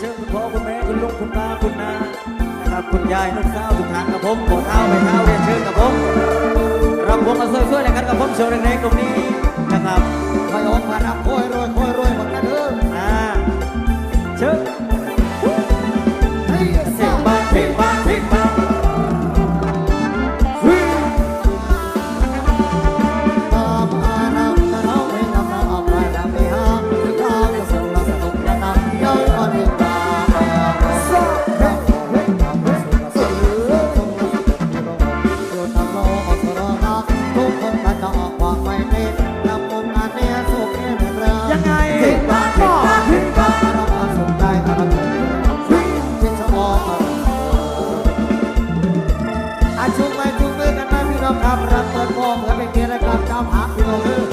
ชิญคุณพ่อคุณแม่คุณลุงคุณตาคุณนานะครับคุณยายนุ่นเศร้าทุกท่านกับผมขอเท้าไปเท้าเรียนเชิญกับผมรำวงกัช่วยๆเลยครกับผมโชว์แรงๆตรงนี้นะครับไปออกมารับโอยร Hallelujah.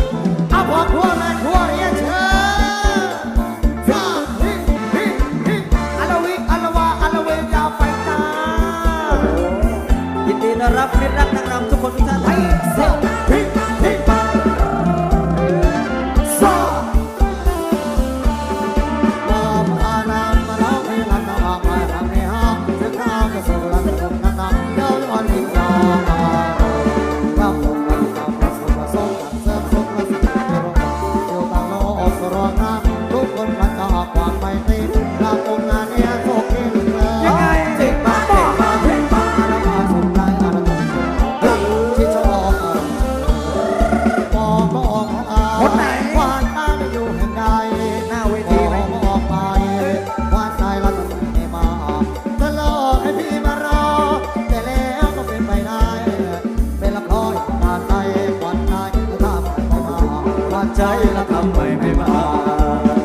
ใจล้ทำไม่มา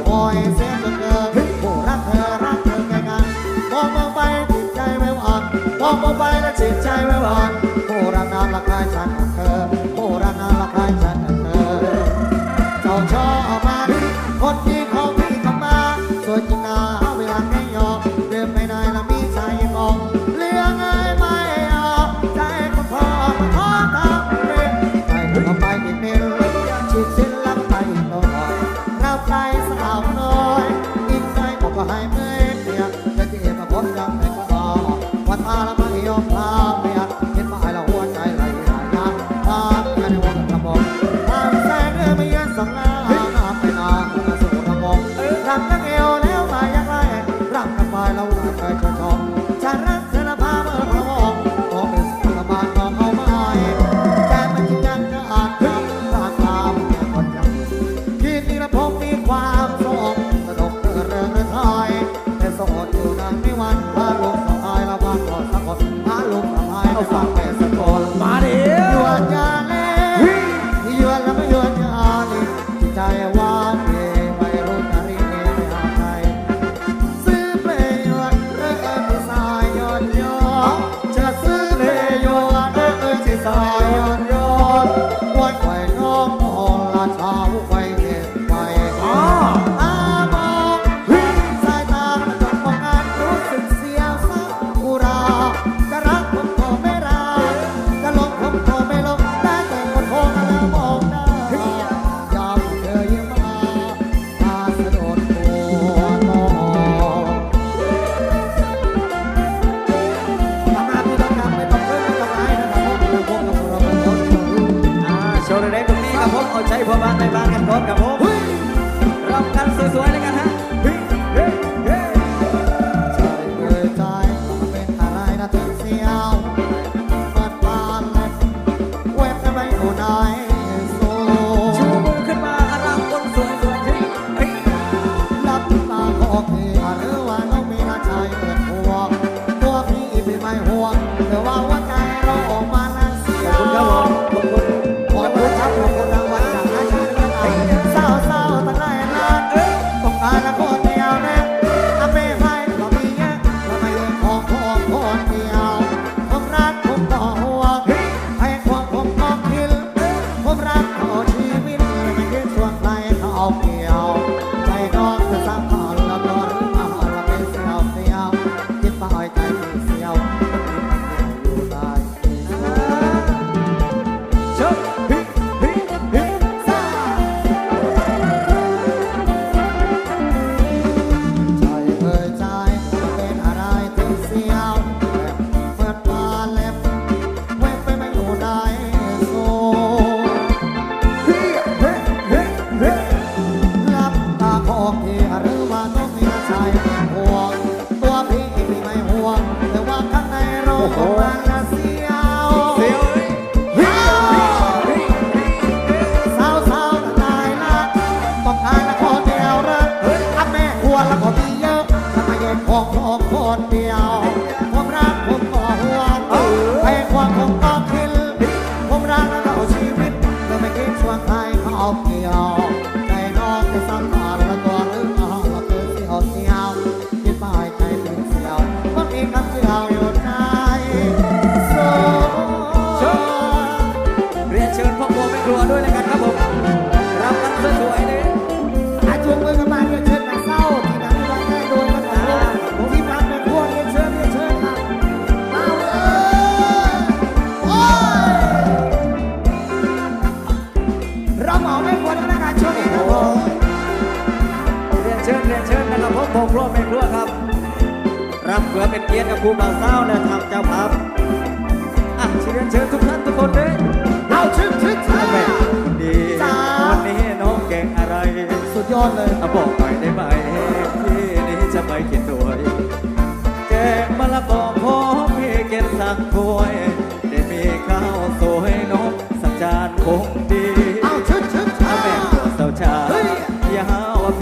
ปล่อยเสียจนเกินผู้รักเธอรักเธอแค่งานมองมองไปจิตใจไม่วั่นมองมองไปแล้วจิตใจไม่หวั่น cha cha cha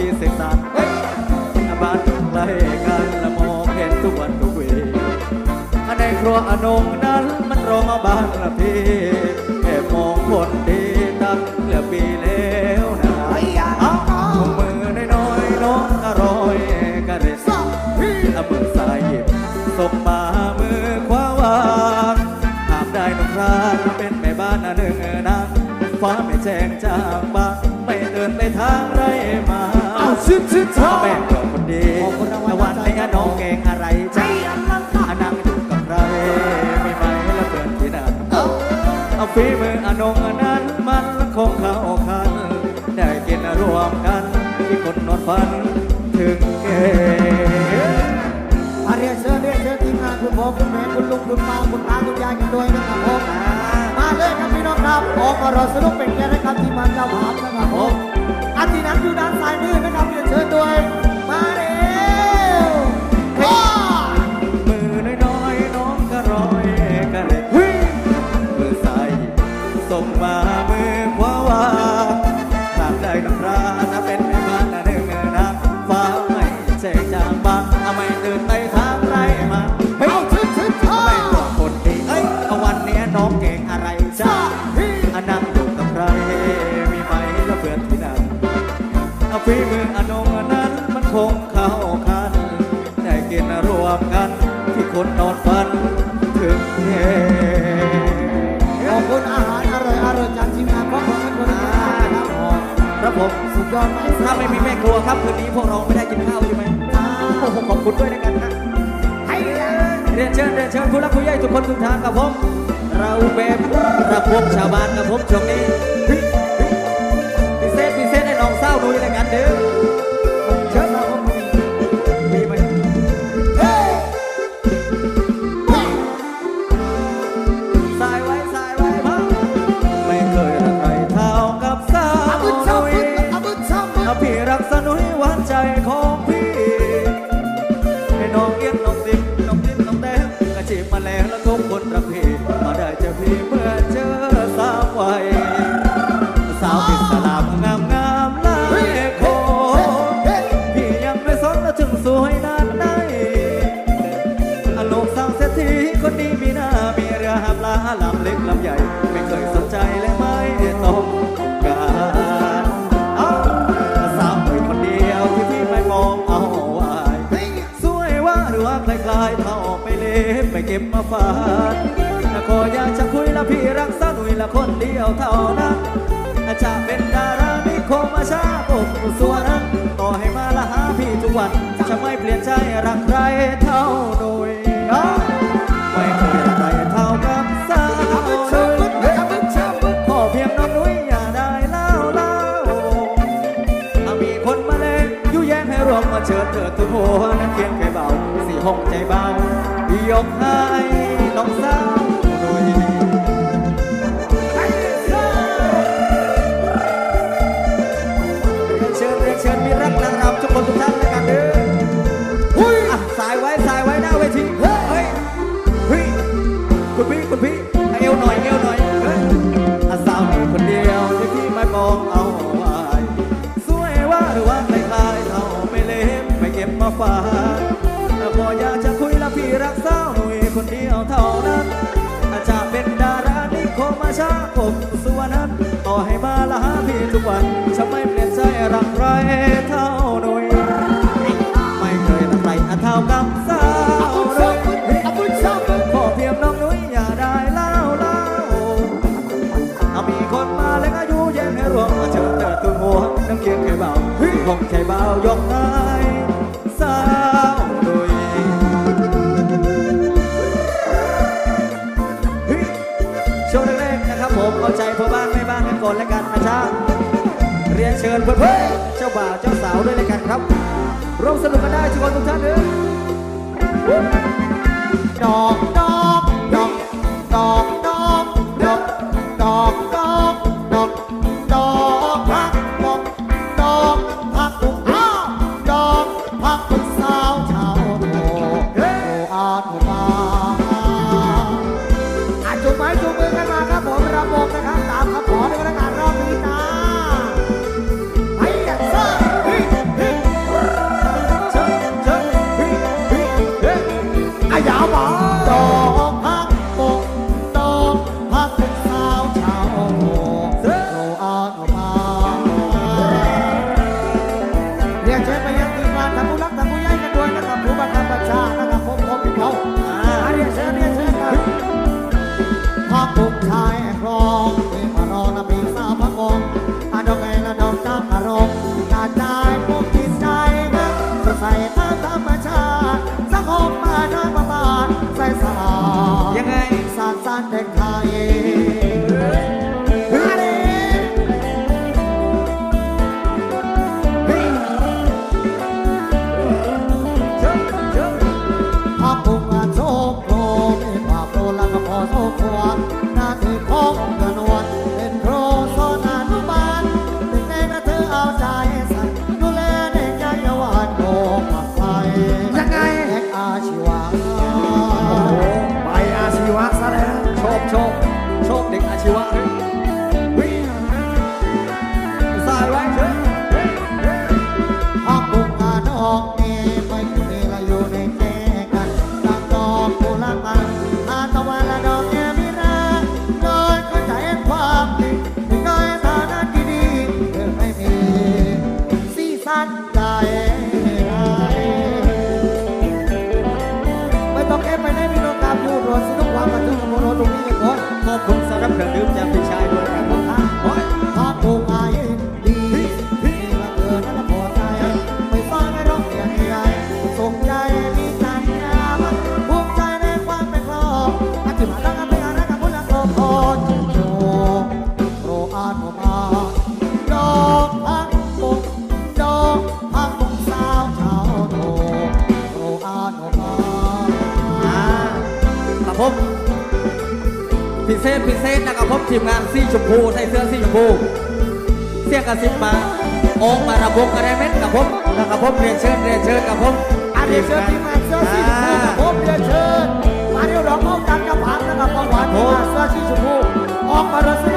าหาว่าพี่เสกสรรเฮ้ยบ้านใกล้กันละมองเห็นทุกวันทุกเวอันในครัวอนงนั้นมันรอมาบ้านละพี่แค่มองคนดีตั้งเหลือปีแล้วนะไอ้าเอ้ามือน้อยๆน้องอร่อยกระเด็ดสองพี่เอามือซ้ายหยิบส่งมามือขวาวางหากได้นกรานเป็นแม่บ้านอันหนึ่งนางฟ้าไม่แจ้งจางบ้าง เอาชึกชึกชึกแม่กรอกคนดีขอบคุณรางวัลแต่วันนี้น้องเก่งอะไรจ้านังอยู่กับใครไม่ไหมแล้วเพื่อนที่นั่นเอาเอาฝีมืออนงอนั้นมันคงเข้าคัน ได้กินรวมกันที่คนนอนฝันถึงเกอะเรียเชิญเรียเชิญทีมงานคุณพ่อคุณแม่คุณลุงคุณป้าคุณตาคุณยายกันด้วยนะครับผมมาเลยครับพี่น้องครับออกมารอสนุกเป็นแก่นะครับทีมงานเจ้าภาพนะครับผม อันที่นั้นอยู่ด้านซ้ายมือนะครับเรียนเชิญด้วยมาเร็วว้ามือน้อยๆน้องก็รอยกันเลยเฮ้ยมือซ้ายส่งมา ฝีมืออนงอันนั้นมันคงเข้าคัน ได้กินรวมกันที่คนนอนฝันถึงเย็นขอบคุณอาหารอร่อยอร่อยจากทีมงานของผมทุกคนนะครับผมครับผมสุดยอดมากถ้าไม่มีแม่ครัวครับคืนนี้พวกเราไม่ได้กินข้าวใช่ไหมโอ้โหขอบคุณด้วยนะกันนะให้เรียนเชิญเรียนเชิญผู้รักผู้ใหญ่ทุกคนทุกท่านกับผมเราแบบรับพวกชาวบ้านกับผมช่วงนี้พิเศษพิเศษ ให้น้องเศร้าดูอะไรกันเด้อ โลกสาวเศรษฐีคนนี้มีหน้ามีเรือหาปลาลำเล็กลำใหญ่ ไม่เคยสนใจและไม่ต้องการเอาสาวเป็นคนเดียวที่พี่ไม่มองเอาไว้สวยว่าหรือว่าคล้ายๆเท่าไปเล็บไปเก็บมาฝากถ้าขออยากจะคุยละพี่รักษาหนุ่ยละคนเดียวเท่านั้นอาจจะเป็นดารามีโคมมาชาผมส่วนนั้นต่อให้มาละหาพี่ทุกวันจะไม่เปลี่ยนใจรักใครเท่าหนุ่ย ชิญเถิดทุกหัวนั้นเพียงแค่เบาสี่ห้องใจเบายกให้น้องสาว เท่าโดยไม่เคยทำไรอาเท่ากับสาวเลยขอเพียงน้องนุ้ยอย่าได้เล่าเล่ามีคนมาแล้วอายุเย็ให้รวมเชิเธอตุ้หัวน้ำเกียงไข่เบาห้องไข่เบายกไงสาวโดยช่วงแรกๆนะครับผมเอาใจพอบ้านแม่บ้านกัก่นแล้กันนะจ๊ะเรียนเชิญเพื่อน บ่าวเจ้าสาวด้วยนะครับครับร่วมสนุกกันได้ทุกคนทุกท่านเลยดอกดอกดอกดอก กชายครอง เซสพิเศษนะครับพบทีมงานสีชมพูใส่เสื้อสีชมพูเสียกระซิบมาออกมาระบบกระไรเม็ดกับผมนะครับผมเรียนเชิญเรียนเชิญกับผมอันนี้เสื้อทีมงานเสื้อสีชมพูกับผมเรียนเชิญมาเรียวร้องเข้าจันกระผังนะครับปรหวันเสื้อสีชมพูออกมาเรือ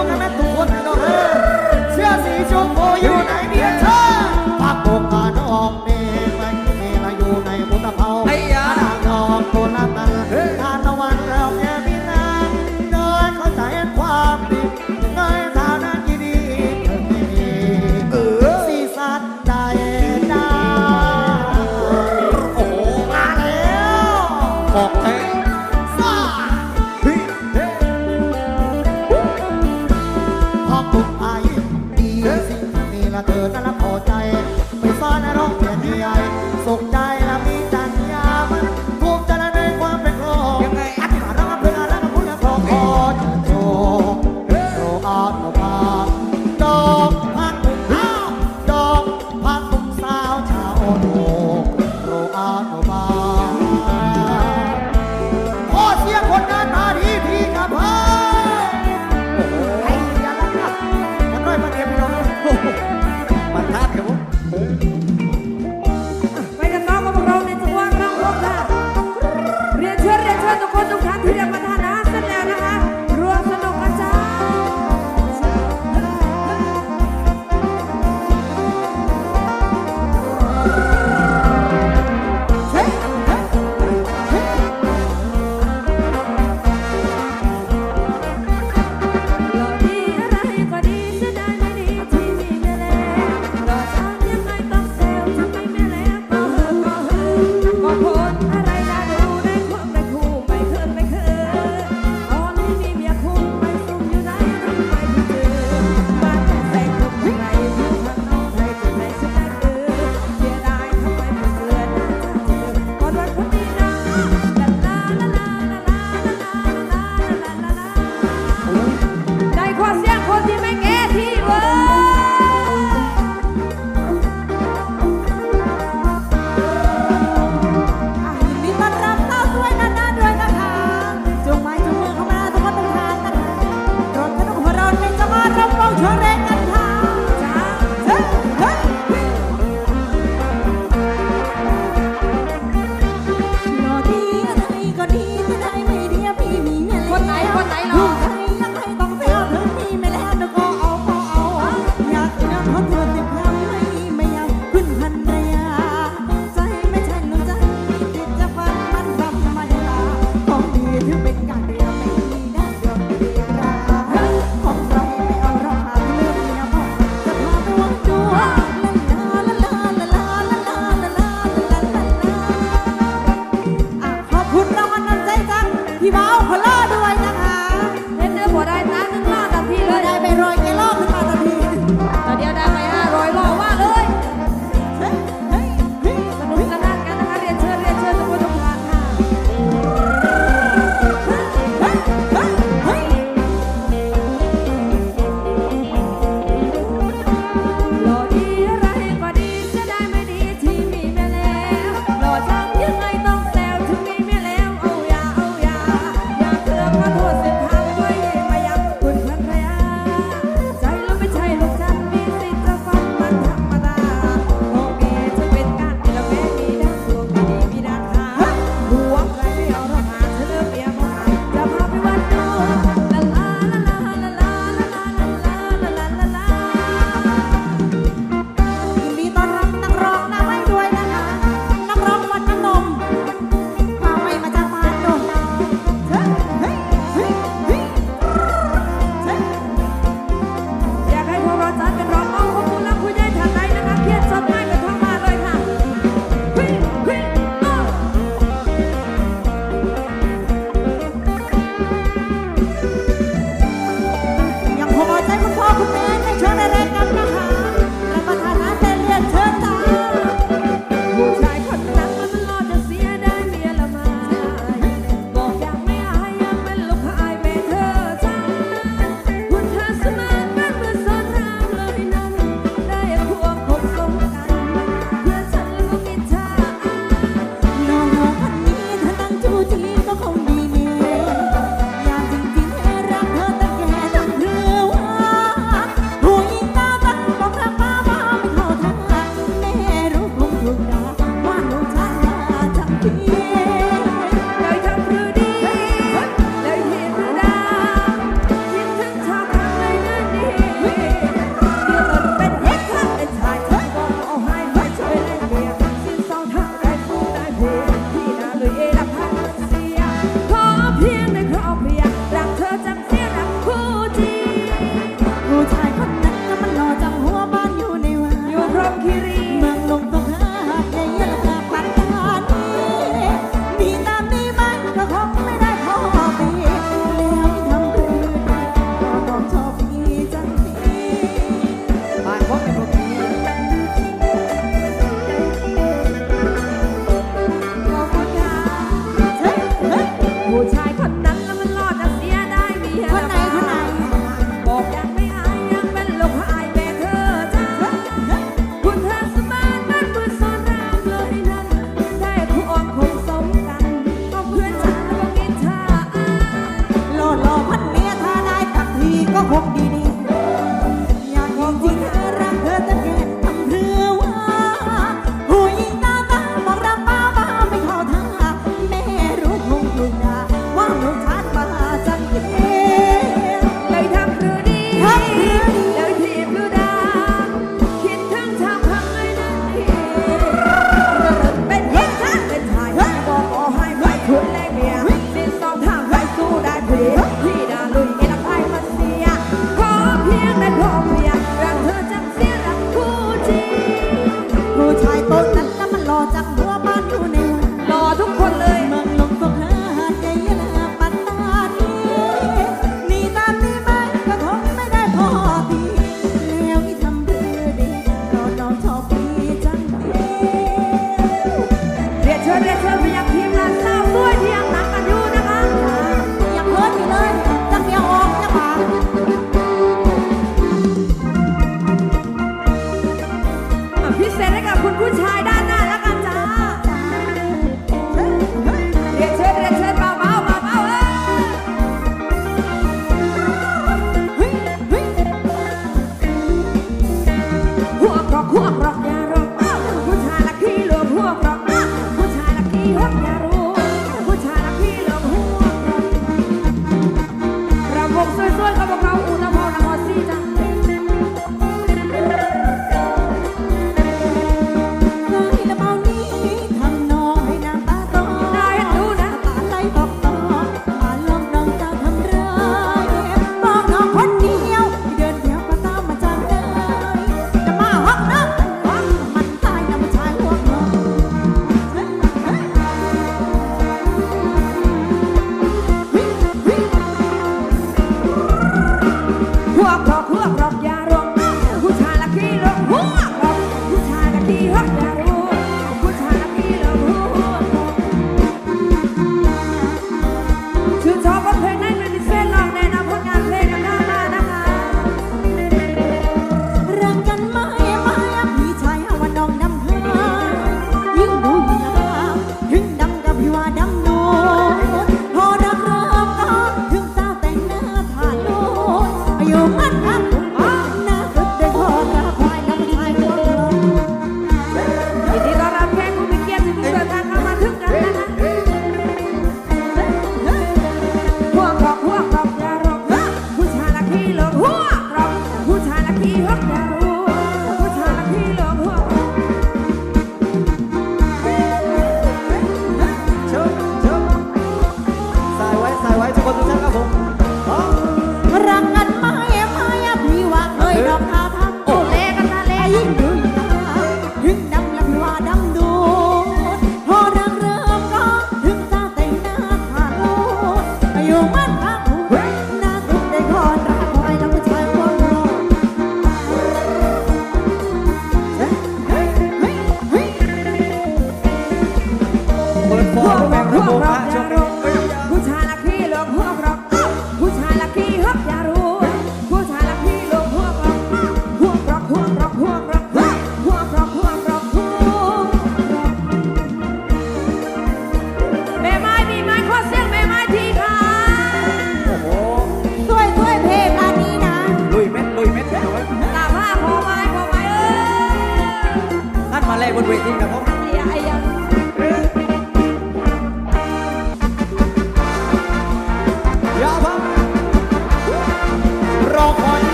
Aku akrabnya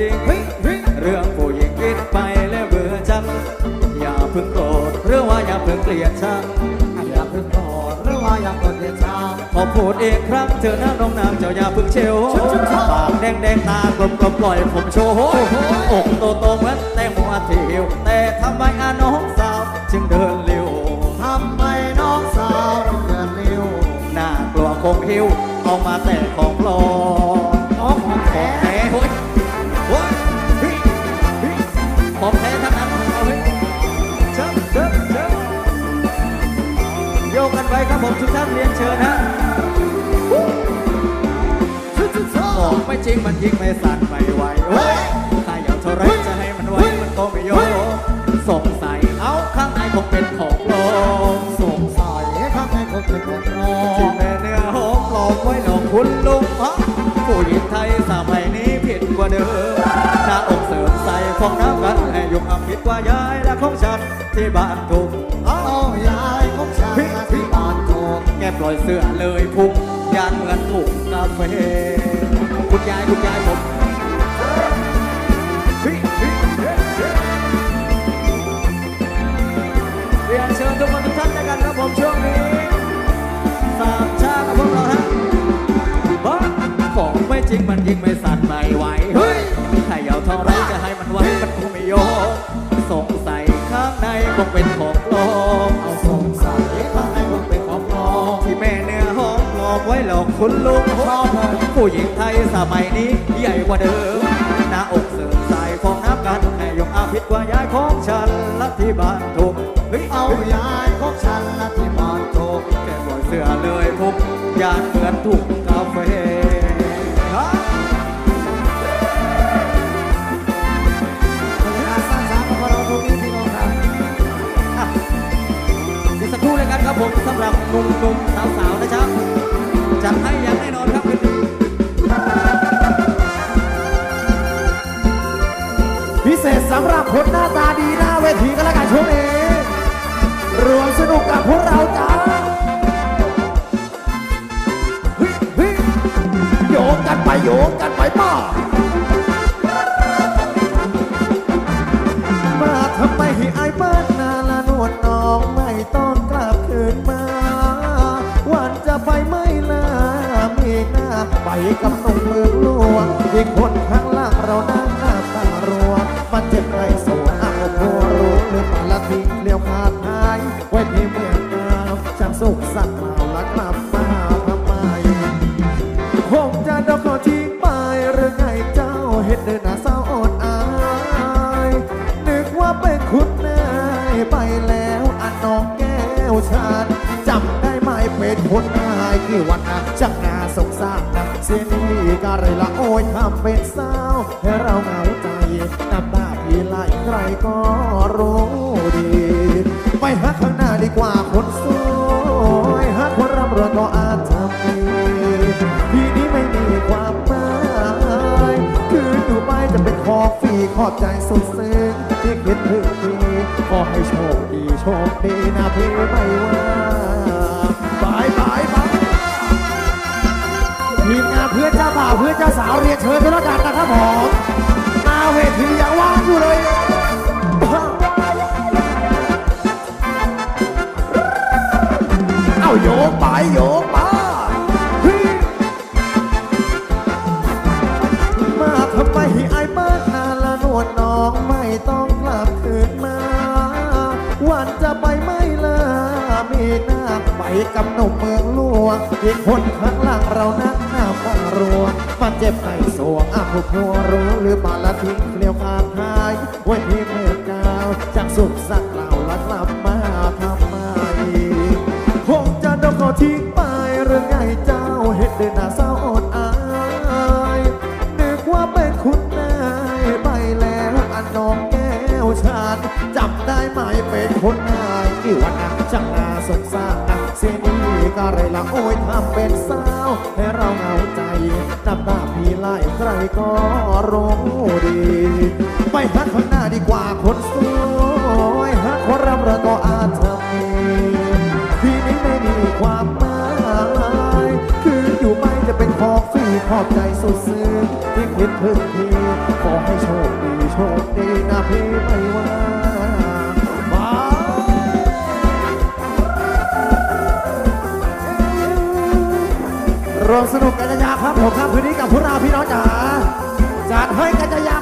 ริงเฮ้ยเฮ้ยเรื่องผู้หญิงคิดไปแล้วเบื่อจัง อย่าเพิ่งโกรธหรือว่าอย่าเพิ่งเกลียดชังอย่าเพิ่งกอดหรือว่าอย่าเพิ่งเรียนชาพอพูดอีกครั้งเธอหน้าน้องนางเจ้าอย่าเพิ่งเชลชุบชุบชุบปากแดงแดงตากลมกลมปล่อยผมโชว์อกโตโตเหมือนแตงโมอาทิวแต่ทำไมอาน้องสาว จึงเดินเร็วทำไมน้องสาวต้องเดินเร็วน่ากลัวคงหิวเอามาแต่ของปลอม ไปครับผมทุกท่านเรียนเชิญฮะบอกไม่จริงมันยิงไม่สั่นไม่ไหวเฮ้ยถ้าอยากเท่าไรจะให้มันไหวมันก็ไม่โยสงสัยเอาข้างในคงเป็นของปลอมสงสัยข้างในคงเป็นของน้อที่งแม่เนื้อหอมปลอมไว้หลอกคุณลุงฮะผู้หญิงไทยสมัยนี้ผิดกว่าเดิมหน้าอกเสริมใส่ฟองน้ำกันให้ยุงอับผิดกว่ายายและของฉันที่บ้านทุ่งเอายายของฉัน ที่บ้านโกงแกปล่อยเสื้อเลยพุ่งยานเหมือนถุงกาแฟคุณยายคุณยายผมเฮ้ยเรียนเชิญทุกคนทุกท่านด้วยกันครับผมช่วงนี้สามชาติกับพวกเราฮะบ้าของไม่จริงมันยิงไม่สั่นไม่ไหวเฮ้ยถ้าเหยาเท่าไรจะให้มันไหวมันคงไม่โยกสงสัยข้างในคงเป็นของ คุณลุงชอบผู้หญิงไทยสมัยนี้ใหญ่กว่าเดิม หน้าอกเสริมสายฟองน้ำกันให้ยงอาพิษกว่ายายของฉันละที่บ้านถูกเฮ้ยเอายายของฉันนะที่บ้านโกแกปล่อยเสื้อเลยพุกยานเหมือนถุงกาแฟฮะการสร้างสรรค์ของเราตรงนี้พี่น้องครับอะอีกสักครู่เลยกันครับผมสำหรับหนุ่มๆสาวๆ จัดให้อย่างแน่นอนครับพิเศษสำหรับคนหน้าตาดีหน้าเวทีกันแล้วกันช่วงนี้รวมสนุกกับพวกเราจ้าโยกกันไปโยกกันไปป้า กับหนุ่มเมืองหลวงที่คนข้างล่างเรานั่งหน้าตารัวมันเจ็บไรโซ่อ้าวโมรู้หรือมาละทิ้งเลี้ยวขาดหายไว้ที่เมืองดาวช่างสุขสักเมาละกลับมาทำไมคงจะดอกขอทิ้งไปหรือไงเจ้าเห็นเดินหน้าเศร้าอดอายนึกว่าเป็นคุณนายไปแล้วอันน้องแก้วฉันจำได้ไหมเป็นคนนายกี่วันนะจักนาสงสาร เสียนี่ก็เลยละโอยทำเป็นเศร้าให้เราเหงาใจน้ำตาพี่ไหลใครก็รู้ดี ไปหาข้างหน้าดีกว่าคนสวยหาคนร่ำรวยก็อาจจะมีทีนี้ไม่มีความหมายคืออยู่ไปจะเป็นของฟรีขอบใจสุดซึ้งที่คิดถึงพี่ขอให้โชคดีโชคดีนะพี่ไม่ว่า ทีมงานเพื่อนเจ้าบ่าวเพื่อนเจ้าสาวเรียนเชิญกันแล้วกันนะครับผมหน้าเวทียังว่างอยู่เลยเอาโยกไปโยกมามาทำไมให้อายบ้านนาละนวลน้องไม่ต้องกลับคืนมา วันจะไปไม่ลามีหน้าไปกับหนุ่มเมืองหลวงที่คนข้างหลังเรานั่งหน้าฟัง รัวมันเจ็บในสวงอ้าวพัวรู้หรือมาละทิ้งเลียวขาดหายไว้ที่เมืองดาวจากสุขสักเล่าละกลับมาทำไมคงจะโดนเขาทิ้งไปหรือไงเจ้าเห็นเดินหน้าเศร้าอดอายนึกว่าเป็นคุณนายไปแล้วอันน้องแก้วฉันจำได้ไหมเป็นคนนายกี่วันนะจังนาสงสารนะเสียนี่ก็เลยละโอ้ยทำเป็นสา ให้เราเหงาใจนับหน้าพี่ไล่ใครก็รู้ดี ไปหาข้าหน้าดีกว่าคนสวยหาคนรำเราก็อาจจะมีที่นี้ไม่มีความหมายคืออยู่ไปจะเป็นของฟรีขอบใจสุดซึ้งที่คิดถึงพี่ขอให้โชคดีโชคดีนะพี่ไม่ว่า รวมสนุกกันยาครับผมครับคืนนี้กับพวกเราพี่น้องจ๋าจัดให้กันยา